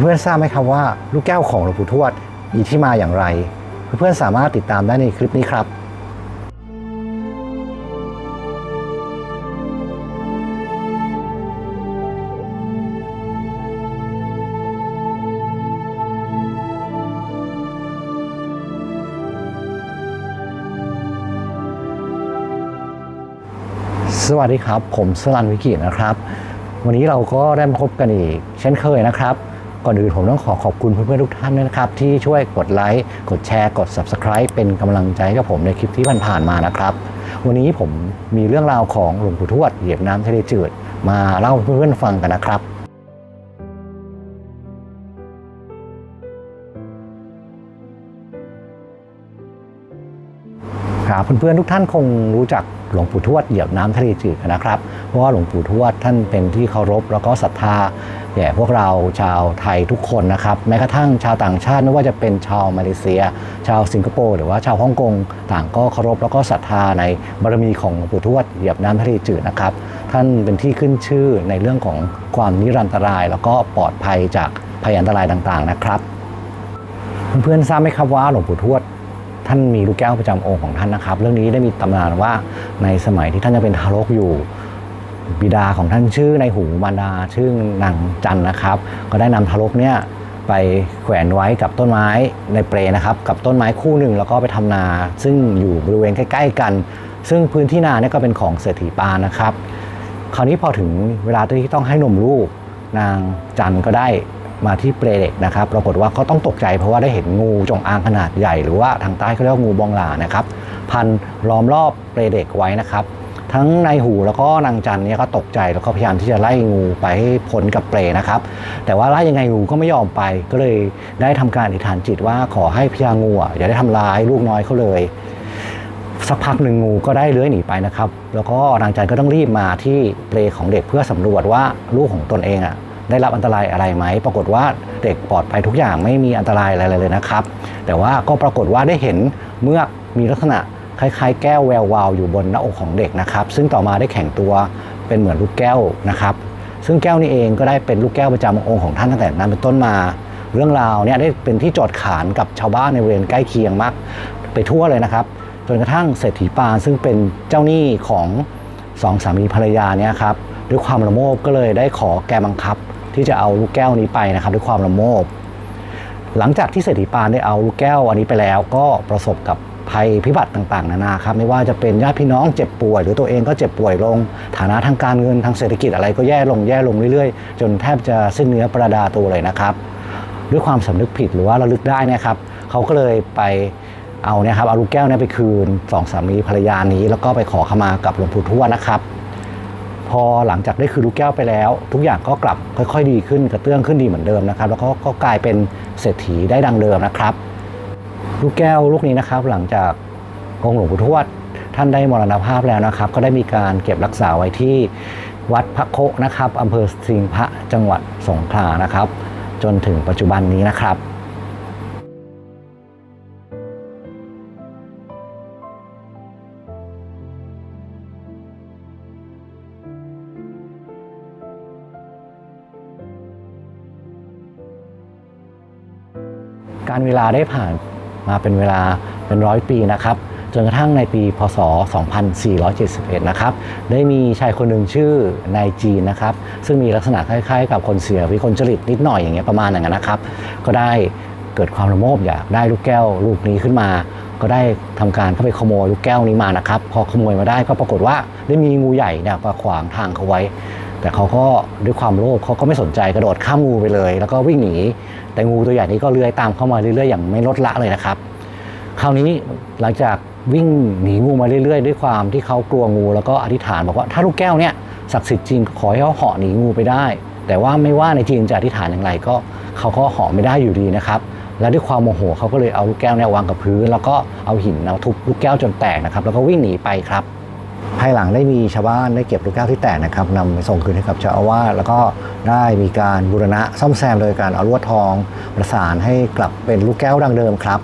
เพื่อนๆทราบไหมครับว่า ลูกแก้วของหลวงปู่ทวดมีที่มาอย่างไร เพื่อนๆสามารถติดตามได้ในคลิปนี้ครับ สวัสดีครับ ผมสลันวิกินะครับ วันนี้เราก็ได้มาพบกันอีก เช่นเคยนะครับ ก่อนอื่นผมต้องขอขอบคุณเพื่อนๆทุกท่านนะครับ ที่ช่วยกดไลค์กดแชร์ กด Subscribe เป็นกำลังใจกับผมในคลิปที่ผ่านๆมานะครับ วันนี้ผมมีเรื่องราวของหลวงปู่ทวดเหยียบน้ำทะเลจืด มาเล่าเพื่อนๆฟังกันนะครับครับเพื่อนๆทุกท่านคงรู้จัก หลวงปู่ทวดเหยียบน้ำทะเลจืดนะครับ เพราะว่าหลวงปู่ทวดท่านเป็นที่เคารพแล้วก็ศรัทธาแก่พวกเราชาวไทยทุกคนนะครับแม้กระทั่งชาวต่างชาติไม่ว่าจะเป็นชาวมาเลเซีย ชาวสิงคโปร์หรือว่าชาวฮ่องกงต่างก็เคารพแล้วก็ศรัทธาในบารมีของหลวงปู่ทวดเหยียบน้ำทะเลจืดนะครับท่านเป็นที่ขึ้นชื่อในเรื่องของความนิรันตราย แล้วก็ปลอดภัยจากภัยอันตรายต่างๆนะครับ เพื่อนๆทราบไหมครับว่าหลวงปู่ทวด ท่านมีลูกแก้วประจำองค์ของท่านนะครับ เรื่องนี้ได้มีตำนานว่าในสมัยที่ท่านยังเป็นทารกอยู่บิดาของท่านชื่อในหูมารดาชื่อนางจันนะครับ ก็ได้นำทารกเนี่ยไปแขวนไว้กับต้นไม้ในเปลนะครับ กับต้นไม้คู่หนึ่งแล้วก็ไปทำนา ซึ่งอยู่บริเวณใกล้ๆกัน ซึ่งพื้นที่นาเนี่ยก็เป็นของเศรษฐีปานนะครับ คราวนี้พอถึงเวลาที่ต้องให้นมลูกนางจันก็ได้ มาที่เปลเด็กนะครับ ปรากฏว่าเขาต้องตกใจเพราะว่าได้เห็นงูจงอางขนาดใหญ่ หรือว่าทางใต้เขาเรียกว่างูบองหลานะครับ พันล้อมรอบเปลเด็กไว้นะครับทั้งนายหูแล้วก็นางจันเนี่ยก็ตกใจแล้วก็พยายามที่จะไล่งูไปให้พ้นกับเปลนะครับ แต่ว่าไล่ยังไงงูก็ไม่ยอมไปก็เลยได้ทำการอธิษฐานจิตว่าขอให้พญางูอะอย่าได้ทำร้ายลูกน้อยเขาเลย สักพักหนึ่งงูก็ได้เลื้อยหนีไปนะครับ แล้วก็นางจันก็ต้องรีบมาที่เปลของเด็กเพื่อสำรวจว่าลูกของตนเองอะ ได้รับอันตรายอะไรไหม ปรากฏว่าเด็กปลอดภัยทุกอย่างไม่มีอันตรายอะไรเลยนะครับ แต่ว่าก็ปรากฏว่าได้เห็นเมื่อมีลักษณะคล้ายๆ แก้วแวววาวอยู่บนหน้าอกของเด็กนะครับ ซึ่งต่อมาได้แข็งตัวเป็นเหมือนลูกแก้วนะครับซึ่งแก้วนี้เองก็ได้เป็นลูกแก้วประจำองค์ของท่านตั้งแต่นั้นเป็นต้นมา เรื่องราวเนี่ยได้เป็นที่จทย์ขานกับชาวบ้านในบริเวณใกล้เคียงมาก ไปทั่วเลยนะครับ จนกระทั่งเศรษฐีปานซึ่งเป็นเจ้าหนี้ของสองสามีภรรยาเนี่ยครับด้วยความละโมบก็เลยได้ขอแกบังคับ ที่จะเอาลูกแก้วนี้ไปนะครับด้วยความละโมบ หลังจากที่เศรษฐีปานได้เอาลูกแก้วอันนี้ไปแล้ว ก็ประสบกับภัยพิบัติต่างๆ นานาครับไม่ว่าจะเป็นญาติพี่น้องเจ็บป่วย หรือตัวเองก็เจ็บป่วยลง ฐานะทางการเงินทางเศรษฐกิจอะไรก็แย่ลงแย่ลงเรื่อยๆ จนแทบจะสิ้นเนื้อประดาตัวเลยนะครับ ด้วยความสำนึกผิดหรือว่าระลึกได้นะครับเขาก็เลยไปเอาเนี่ยครับเอาลูกแก้วเนี่ยไปคืนสองสามีภรรยานี้ แล้วก็ไปขอขมากับหลวงปู่ทวดนะครับ พอหลังจากได้คืนลูกแก้วไปแล้ว ทุกอย่างก็กลับค่อยๆ ดีขึ้นกระเตื้องขึ้นดีเหมือนเดิมนะครับ แล้วก็ก็กลายเป็นเศรษฐีได้ดังเดิมนะครับ ลูกแก้วลูกนี้นะครับ หลังจากองค์หลวงปู่ทวดท่านได้มรณภาพแล้วนะครับ ก็ได้มีการเก็บรักษาไว้ที่วัดพระโคนะครับอำเภอสิงห์พระจังหวัดสงขลานะครับ จนถึงปัจจุบันนี้นะครับ การเวลาได้ผ่านมาเป็นเวลาเป็นร้อยปีนะครับจนกระทั่งในปีพศ 2471 นะครับ ได้มีชายคนหนึ่งชื่อนายจีนนะครับ ซึ่งมีลักษณะคล้ายๆ กับคนเสียวิกลจริตนิดหน่อยอย่างเงี้ยประมาณอย่างนั้นนะครับ ก็ได้เกิดความระโมบอยากได้ลูกแก้วลูกนี้ขึ้นมา ก็ได้ทำการเข้าไปขโมยลูกแก้วนี้มานะครับ พอขโมยมาได้ก็ปรากฏว่าได้มีงูใหญ่เนี่ยมาขวางทางเขาไว้ แต่เขาก็ด้วยความโลภเขาก็ไม่สนใจกระโดดข้ามงูไปเลย แล้วก็วิ่งหนี แต่งูตัวใหญ่นี้ก็เลื้อยตามเข้ามาเรื่อยๆอย่างไม่ลดละเลยนะครับ คราวนี้หลังจากวิ่งหนีงูมาเรื่อยๆ ด้วยความที่เขากลัวงูแล้วก็อธิษฐานบอกว่าถ้าลูกแก้วเนี่ยศักดิ์สิทธิ์จริงขอให้เขาเหาะหนีงูไปได้ แต่ว่าไม่ว่าในจีนจะอธิษฐานอย่างไรก็เขาก็เหาะไม่ได้อยู่ดีนะครับและด้วยความโมโหเขาก็เลยเอาลูกแก้วเนี่ยวางกับพื้น แล้วก็เอาหินเอาทุบลูกแก้วจนแตกนะครับ แล้วก็วิ่งหนีไปครับ ภายหลังได้มีชาวบ้านได้เก็บลูกแก้วที่แตกนะครับนำไปส่งคืนให้กับเจ้าอาวาสแล้วก็ได้มีการบูรณะซ่อมแซมโดยการเอาลวดทองประสานให้กลับเป็นลูกแก้วดังเดิมครับ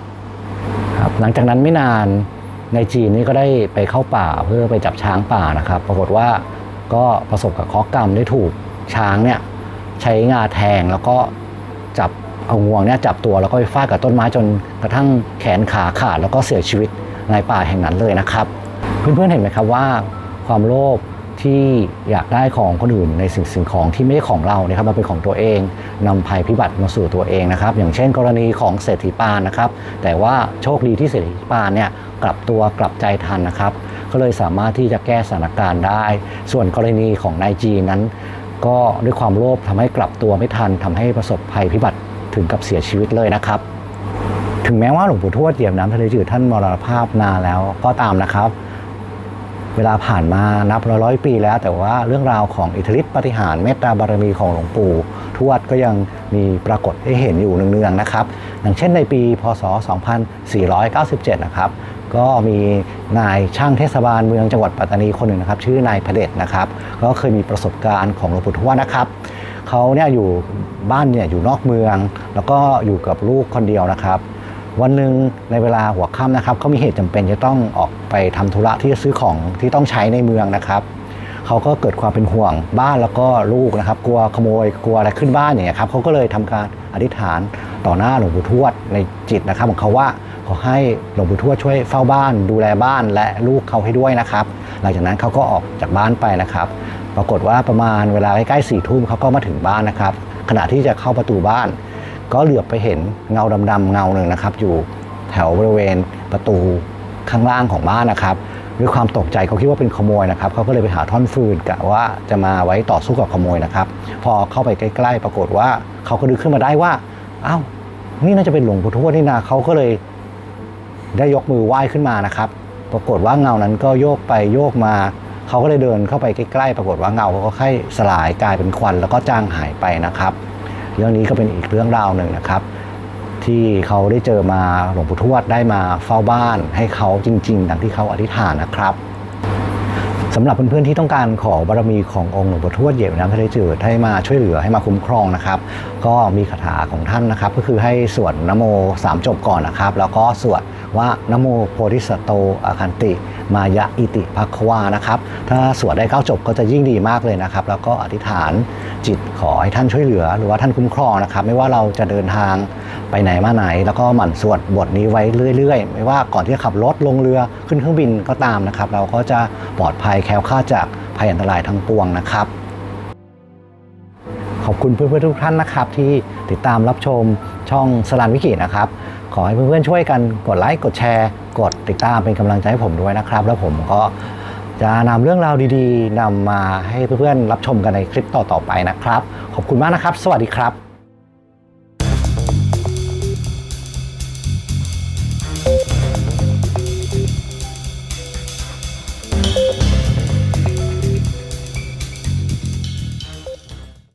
ครับ หลังจากนั้นไม่นานในจีนนี่ก็ได้ไปเข้าป่าเพื่อไปจับช้างป่านะครับ ปรากฏว่าก็ประสบกับเคราะห์กรรมได้ถูกช้างเนี่ยใช้งาแทงแล้วก็จับเอางวงเนี่ยจับตัวแล้วก็ไปฟาดกับต้นไม้จนกระทั่งแขนขาขาดแล้วก็เสียชีวิตในป่าแห่งนั้นเลยนะครับ เพื่อนๆเห็นไหมครับว่าความโลภที่อยากได้ของคนอื่นในสิ่งสิ่งของที่ไม่ใช่ของเราเนี่ยครับมาเป็นของตัวเองนำภัยพิบัติมาสู่ตัวเองนะครับ อย่างเช่น กรณีของเศรษฐีปานนะครับ แต่ว่าโชคดีที่เศรษฐีปานเนี่ยกลับตัวกลับใจทันนะครับ ก็เลยสามารถที่จะแก้สถานการณ์ได้ ส่วนกรณีของนายจีนั้น ก็ด้วยความโลภทำให้กลับตัวไม่ทันทำให้ประสบภัยพิบัติถึงกับเสียชีวิตเลยนะครับ ถึงแม้ว่าหลวงปู่ทวดเหยียบน้ำทะเลจืดท่านมรณภาพนานแล้วก็ตามนะครับ เวลาผ่านมานับร้อยๆปีแล้ว แต่ว่าเรื่องราวของอิทธิฤทธิปฏิหารเมตตาบารมีของหลวงปู่ ทวดก็ยังมีปรากฏให้เห็นอยู่เนืองๆนะครับอย่างเช่นในปีพศ 2497 นะครับก็มีนายช่างเทศบาลเมืองจังหวัดปัตตานีคนหนึ่งนะครับ ชื่อนายพเดชนะครับ ก็เคยมีประสบการณ์ของหลวงปู่ทวดนะครับเขาเนี่ยอยู่บ้านเนี่ยอยู่นอกเมือง แล้วก็อยู่กับลูกคนเดียวนะครับ วันหนึ่งในเวลาหัวค่ำนะครับเขามีเหตุจำเป็นจะต้องออก ไปทำธุระที่จะซื้อของที่ต้องใช้ในเมืองนะครับเขาก็เกิดความเป็นห่วงบ้านแล้วก็ลูกนะครับ กลัวขโมยกลัวอะไรขึ้นบ้านอย่างเงี้ยครับเขาก็เลยทำการอธิษฐานต่อหน้าหลวงปู่ทวดในจิตนะครับของเขาว่าขอให้หลวงปู่ทวดช่วยเฝ้าบ้าน ดูแลบ้านและลูกเขาให้ด้วยนะครับ หลังจากนั้นเขาก็ออกจากบ้านไปนะครับ ปรากฏว่าประมาณเวลาใกล้ๆสี่ทุ่มเขาก็มาถึงบ้านนะครับ ขณะที่จะเข้าประตูบ้าน ก็เหลือบไปเห็นเงาดำๆเงาหนึ่งนะครับ อยู่แถวบริเวณประตู ข้างล่างของบ้านนะครับด้วยความตกใจเขาคิดว่าเป็นขโมยนะครับเขาก็เลยไปหาท่อนฟืนกะว่าจะมาไว้ต่อสู้กับขโมยนะครับ พอเข้าไปใกล้ๆ ปรากฏว่าเขาก็ดึกขึ้นมาได้ว่าอ้าวนี่น่าจะเป็นหลวงปู่ทวดนี่นาเขาก็เลยได้ยกมือไหว้ขึ้นมานะครับ ปรากฏว่าเงานั้นก็โยกไปโยกมา เขาก็เลยเดินเข้าไปใกล้ๆ ปรากฏว่าเงาเขาก็ค่อยสลายกลายเป็นควันแล้วก็จางหายไปนะครับ เรื่องนี้ก็เป็นอีกเรื่องราวหนึ่งนะครับ ที่เขาได้เจอมาหลวงปู่ทวดได้มาเฝ้าบ้าน ให้เขาจริงๆดังที่เขาอธิษฐานนะครับสำหรับเพื่อนๆที่ต้องการขอบารมีขององค์หลวงปู่ทวดเหยียบน้ำทะเลจืดให้มาช่วยเหลือให้มาคุ้มครองนะครับ ก็มีคาถาของท่านนะครับ ก็คือให้สวดนโมสามจบก่อนนะครับ แล้วก็สวดว่านโมโพธิสโตอาคันติ มายะอิติภัควานะครับ ถ้าสวดได้เก้าจบก็จะยิ่งดีมากเลยนะครับ แล้วก็อธิษฐานจิตขอให้ท่านช่วยเหลือ หรือว่าท่านคุ้มครองนะครับ ไม่ว่าเราจะเดินทาง ไปไหนมาไหน แล้วก็หมั่นสวดบทนี้ไว้เรื่อยๆ ไม่ว่าก่อนที่จะขับรถลงเรือขึ้นเครื่องบินก็ตามนะครับ เราก็จะปลอดภัยแคล้วคลาดจากภัยอันตรายทั้งปวงนะครับ ขอบคุณเพื่อนๆทุกท่านนะครับ ที่ติดตามรับชมช่องสลานวิกินะครับ ขอให้เพื่อนๆช่วยกันกดไลค์กดแชร์ กดติดตามเป็นกำลังใจให้ผมด้วยนะครับ แล้วผมก็จะนำเรื่องราวดีๆนำมาให้เพื่อนๆรับชมกันในคลิปต่อๆไปนะครับ ขอบคุณมากนะครับ สวัสดีครับ